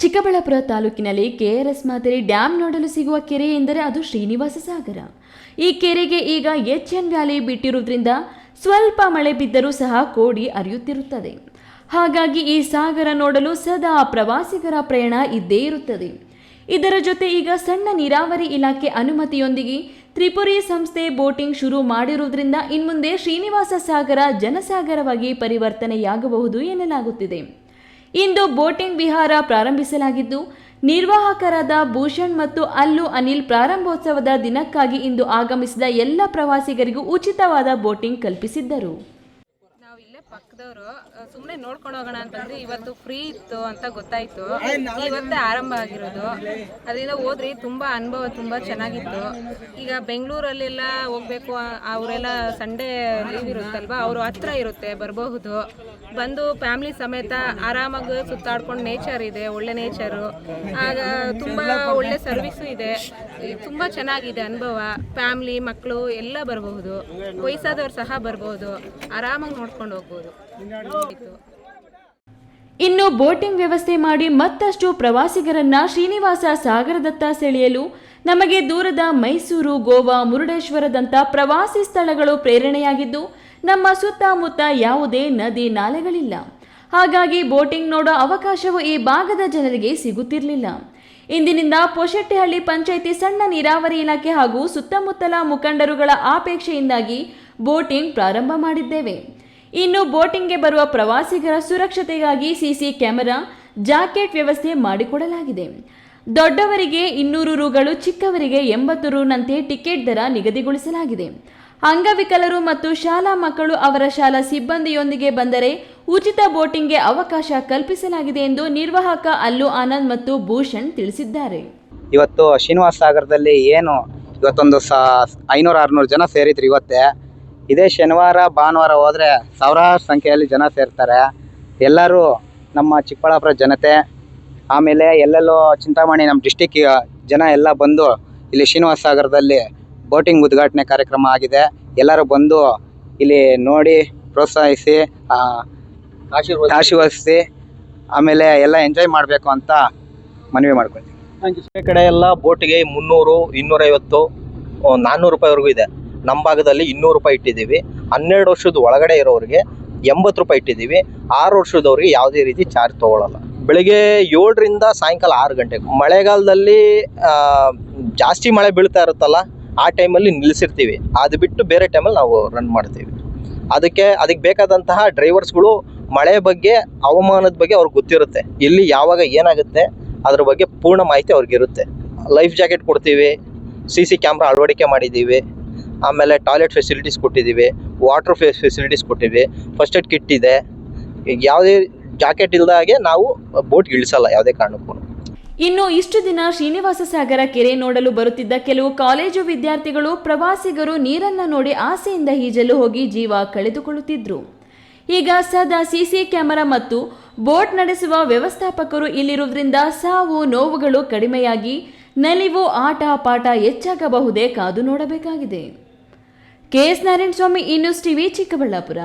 ಚಿಕ್ಕಬಳ್ಳಾಪುರ ತಾಲೂಕಿನಲ್ಲಿ ಕೆಆರ್ಎಸ್ ಮಾದರಿ ಡ್ಯಾಂ ನೋಡಲು ಸಿಗುವ ಕೆರೆ ಎಂದರೆ ಅದು ಶ್ರೀನಿವಾಸ ಸಾಗರ. ಈ ಕೆರೆಗೆ ಈಗ ಎಚ್ ಎನ್ ವ್ಯಾಲಿ ಬಿಟ್ಟಿರುವುದರಿಂದ ಸ್ವಲ್ಪ ಮಳೆ ಬಿದ್ದರೂ ಸಹ ಕೋಡಿ ಅರಿಯುತ್ತಿರುತ್ತದೆ ಹಾಗಾಗಿ ಈ ಸಾಗರ ನೋಡಲು ಸದಾ ಪ್ರವಾಸಿಗರ ಪ್ರಯಾಣ ಇದ್ದೇ ಇರುತ್ತದೆ. ಇದರ ಜೊತೆ ಈಗ ಸಣ್ಣ ನೀರಾವರಿ ಇಲಾಖೆ ಅನುಮತಿಯೊಂದಿಗೆ ತ್ರಿಪುರಿ ಸಂಸ್ಥೆ ಬೋಟಿಂಗ್ ಶುರು ಮಾಡಿರುವುದರಿಂದ ಇನ್ಮುಂದೆ ಶ್ರೀನಿವಾಸ ಸಾಗರ ಜನಸಾಗರವಾಗಿ ಪರಿವರ್ತನೆಯಾಗಬಹುದು ಎನ್ನಲಾಗುತ್ತಿದೆ. ಇಂದು ಬೋಟಿಂಗ್ ವಿಹಾರ ಪ್ರಾರಂಭಿಸಲಾಗಿದ್ದು, ನಿರ್ವಾಹಕರಾದ ಭೂಷಣ್ ಮತ್ತು ಅಲ್ಲು ಅನಿಲ್ ಪ್ರಾರಂಭೋತ್ಸವದ ದಿನಕ್ಕಾಗಿ ಇಂದು ಆಗಮಿಸಿದ ಎಲ್ಲ ಪ್ರವಾಸಿಗರಿಗೂ ಉಚಿತವಾದ ಬೋಟಿಂಗ್ ಕಲ್ಪಿಸಿದ್ದರು. ಪಕ್ಕದವರು ಸುಮ್ಮನೆ ನೋಡ್ಕೊಂಡು ಹೋಗೋಣ ಅಂತಂದ್ರೆ ಇವತ್ತು ಫ್ರೀ ಇತ್ತು ಅಂತ ಗೊತ್ತಾಯ್ತು. ಇವತ್ತೇ ಆರಂಭ ಆಗಿರೋದು. ಅದರಿಂದ ಹೋದ್ರಿ, ತುಂಬಾ ಅನುಭವ ತುಂಬಾ ಚೆನ್ನಾಗಿತ್ತು. ಈಗ ಬೆಂಗಳೂರಲ್ಲೆಲ್ಲ ಹೋಗ್ಬೇಕು ಅವರೆಲ್ಲ ಸಂಡೇ ಲೀವ್ ಇರುತ್ತಲ್ವಾ, ಅವರು ಹತ್ರ ಇರುತ್ತೆ, ಬರಬಹುದು. ಬಂದು ಫ್ಯಾಮಿಲಿ ಸಮೇತ ಆರಾಮಾಗಿ ಸುತ್ತಾಡ್ಕೊಂಡು ನೇಚರ್ ಇದೆ, ಒಳ್ಳೆ ನೇಚರು ಆಗ ತುಂಬಾ ಒಳ್ಳೆ ಸರ್ವಿಸು ಇದೆ. ತುಂಬಾ ಚೆನ್ನಾಗಿದೆ ಅನುಭವ. ಫ್ಯಾಮಿಲಿ ಮಕ್ಕಳು ಎಲ್ಲ ಬರಬಹುದು. ವಯಸ್ಸಾದವ್ರು ಸಹ ಬರಬಹುದು. ಆರಾಮಾಗಿ ನೋಡ್ಕೊಂಡು ಹೋಗ್ಬೋದು. ಇನ್ನು ಬೋಟಿಂಗ್ ವ್ಯವಸ್ಥೆ ಮಾಡಿ ಮತ್ತಷ್ಟು ಪ್ರವಾಸಿಗರನ್ನ ಶ್ರೀನಿವಾಸ ಸಾಗರದತ್ತ ಸೆಳೆಯಲು ನಮಗೆ ದೂರದ ಮೈಸೂರು, ಗೋವಾ ಮುರುಡೇಶ್ವರದಂಥ ಪ್ರವಾಸಿ ಸ್ಥಳಗಳು ಪ್ರೇರಣೆಯಾಗಿದ್ದು, ನಮ್ಮ ಸುತ್ತಮುತ್ತ ಯಾವುದೇ ನದಿ ನಾಲೆಗಳಿಲ್ಲ. ಹಾಗಾಗಿ ಬೋಟಿಂಗ್ ನೋಡೋ ಅವಕಾಶವು ಈ ಭಾಗದ ಜನರಿಗೆ ಸಿಗುತ್ತಿರಲಿಲ್ಲ. ಇಂದಿನಿಂದ ಪೊಶೆಟ್ಟಿಹಳ್ಳಿ ಪಂಚಾಯಿತಿ ಸಣ್ಣ ನೀರಾವರಿ ಇಲಾಖೆ ಹಾಗೂ ಸುತ್ತಮುತ್ತಲ ಮುಖಂಡರುಗಳ ಆಪೇಕ್ಷೆಯಿಂದಾಗಿ ಬೋಟಿಂಗ್ ಪ್ರಾರಂಭ ಮಾಡಿದ್ದೇವೆ. ಇನ್ನು ಬೋಟಿಂಗ್ಗೆ ಬರುವ ಪ್ರವಾಸಿಗರ ಸುರಕ್ಷತೆಗಾಗಿ ಸಿಸಿ ಕ್ಯಾಮೆರಾ, ಜಾಕೆಟ್ ವ್ಯವಸ್ಥೆ ಮಾಡಿಕೊಡಲಾಗಿದೆ. ದೊಡ್ಡವರಿಗೆ ಇನ್ನೂರು ರುಗಳು, ಚಿಕ್ಕವರಿಗೆ ಎಂಬತ್ತು ರುನಂತೆ ಟಿಕೆಟ್ ದರ ನಿಗದಿಗೊಳಿಸಲಾಗಿದೆ. ಅಂಗವಿಕಲರು ಮತ್ತು ಶಾಲಾ ಮಕ್ಕಳು ಅವರ ಶಾಲಾ ಸಿಬ್ಬಂದಿಯೊಂದಿಗೆ ಬಂದರೆ ಉಚಿತ ಬೋಟಿಂಗ್ಗೆ ಅವಕಾಶ ಕಲ್ಪಿಸಲಾಗಿದೆ ಎಂದು ನಿರ್ವಾಹಕ ಅಲ್ಲು ಆನಂದ್ ಮತ್ತು ಭೂಷಣ್ ತಿಳಿಸಿದ್ದಾರೆ. ಇವತ್ತು ಶ್ರೀನಿವಾಸ ಸಾಗರದಲ್ಲಿ ಏನು ಇವತ್ತೊಂದು ಸಾ ಐನೂರು ಆರುನೂರು ಜನ ಸೇರಿದ್ರು ಇವತ್ತೇ. ಇದೇ ಶನಿವಾರ ಭಾನುವಾರ ಹೋದರೆ ಸಾವಿರಾರು ಸಂಖ್ಯೆಯಲ್ಲಿ ಜನ ಸೇರ್ತಾರೆ. ಎಲ್ಲರೂ ನಮ್ಮ ಚಿಕ್ಕಬಳ್ಳಾಪುರ ಜನತೆ ಆಮೇಲೆ ಎಲ್ಲೆಲ್ಲೋ ಚಿಂತಾಮಣಿ ನಮ್ಮ ಡಿಸ್ಟಿಕ್ ಜನ ಎಲ್ಲ ಬಂದು ಇಲ್ಲಿ ಶ್ರೀನಿವಾಸ ಸಾಗರದಲ್ಲಿ ಬೋಟಿಂಗ್ ಉದ್ಘಾಟನೆ ಕಾರ್ಯಕ್ರಮ ಆಗಿದೆ. ಎಲ್ಲರೂ ಬಂದು ಇಲ್ಲಿ ನೋಡಿ ಪ್ರೋತ್ಸಾಹಿಸಿ ಆಶೀರ್ವದಿಸಿ. ಆಮೇಲೆ ಎಲ್ಲ ಎಂಜಾಯ್ ಮಾಡಬೇಕು ಅಂತ ಮನವಿ ಮಾಡ್ಕೊಳ್ತೀನಿ. ಕಡೆ ಎಲ್ಲ ಬೋಟಿಗೆ ಮುನ್ನೂರು ಇನ್ನೂರೈವತ್ತು ನಾನ್ನೂರು ರೂಪಾಯಿವರೆಗೂ ಇದೆ. ನಮ್ಮ ಭಾಗದಲ್ಲಿ ಇನ್ನೂರು ರೂಪಾಯಿ ಇಟ್ಟಿದ್ದೀವಿ. ಹನ್ನೆರಡು ವರ್ಷದ ಒಳಗಡೆ ಇರೋರಿಗೆ ಎಂಬತ್ತು ರೂಪಾಯಿ ಇಟ್ಟಿದ್ದೀವಿ. ಆರು ವರ್ಷದವ್ರಿಗೆ ಯಾವುದೇ ರೀತಿ ಚಾರ್ಜ್ ತೊಗೊಳಲ್ಲ. ಬೆಳಿಗ್ಗೆ ಏಳರಿಂದ ಸಾಯಂಕಾಲ ಆರು ಗಂಟೆಗೆ ಮಳೆಗಾಲದಲ್ಲಿ ಜಾಸ್ತಿ ಮಳೆ ಬೀಳ್ತಾ ಇರುತ್ತಲ್ಲ, ಆ ಟೈಮಲ್ಲಿ ನಿಲ್ಲಿಸಿರ್ತೀವಿ. ಅದು ಬಿಟ್ಟು ಬೇರೆ ಟೈಮಲ್ಲಿ ನಾವು ರನ್ ಮಾಡ್ತೀವಿ. ಅದಕ್ಕೆ ಅದಕ್ಕೆ ಬೇಕಾದಂತಹ ಡ್ರೈವರ್ಸ್ಗಳು ಮಳೆ ಬಗ್ಗೆ, ಹವಾಮಾನದ ಬಗ್ಗೆ ಅವ್ರಿಗೆ ಗೊತ್ತಿರುತ್ತೆ. ಇಲ್ಲಿ ಯಾವಾಗ ಏನಾಗುತ್ತೆ, ಅದ್ರ ಬಗ್ಗೆ ಪೂರ್ಣ ಮಾಹಿತಿ ಅವ್ರಿಗೆ ಇರುತ್ತೆ. ಲೈಫ್ ಜಾಕೆಟ್ ಕೊಡ್ತೀವಿ, ಸಿ ಸಿ ಕ್ಯಾಮ್ರಾ ಅಳವಡಿಕೆ ಮಾಡಿದ್ದೀವಿ. ಆಮೇಲೆ ಟಾಯ್ಲೆಟ್ ಫೆಸಿಲಿಟೀಸ್ ಕೊಟ್ಟಿದ್ದೀವಿ ವಾಟರ್ ಫೆ ಫೆಸಿಲಿಟೀಸ್ ಕೊಟ್ಟಿವಿ ಫಸ್ಟ್ ಏಡ್ ಕಿಟ್ ಇದೆ. ಯಾವುದೇ ಜಾಕೆಟ್ ಇಲ್ಲದ ಹಾಗೆ ನಾವು ಬೋಟ್ ಇಳಿಸಲ್ಲ ಯಾವುದೇ ಕಾರಣಕ್ಕೂ. ಇನ್ನು ಇಷ್ಟು ದಿನ ಶ್ರೀನಿವಾಸ ಸಾಗರ ಕೆರೆ ನೋಡಲು ಬರುತ್ತಿದ್ದ ಕೆಲವು ಕಾಲೇಜು ವಿದ್ಯಾರ್ಥಿಗಳು ಪ್ರವಾಸಿಗರು ನೀರನ್ನ ನೋಡಿ ಆಸೆಯಿಂದ ಈಜಲು ಹೋಗಿ ಜೀವ ಕಳೆದುಕೊಳ್ಳುತ್ತಿದ್ರು. ಈಗ ಸದಾ ಸಿಸಿ ಕ್ಯಾಮೆರಾ ಮತ್ತು ಬೋಟ್ ನಡೆಸುವ ವ್ಯವಸ್ಥಾಪಕರು ಇಲ್ಲಿರುವುದರಿಂದ ಸಾವು ನೋವುಗಳು ಕಡಿಮೆಯಾಗಿ, ನಲಿವು ಆಟ ಪಾಠ ಹೆಚ್ಚಾಗಬಹುದೇ ಕಾದು ನೋಡಬೇಕಾಗಿದೆ. ಕೆಎಸ್ ನಾರಾಯಣ ಸ್ವಾಮಿ ಈ ನ್ಯೂಸ್ ಟಿವಿ ಚಿಕ್ಕಬಳ್ಳಾಪುರ.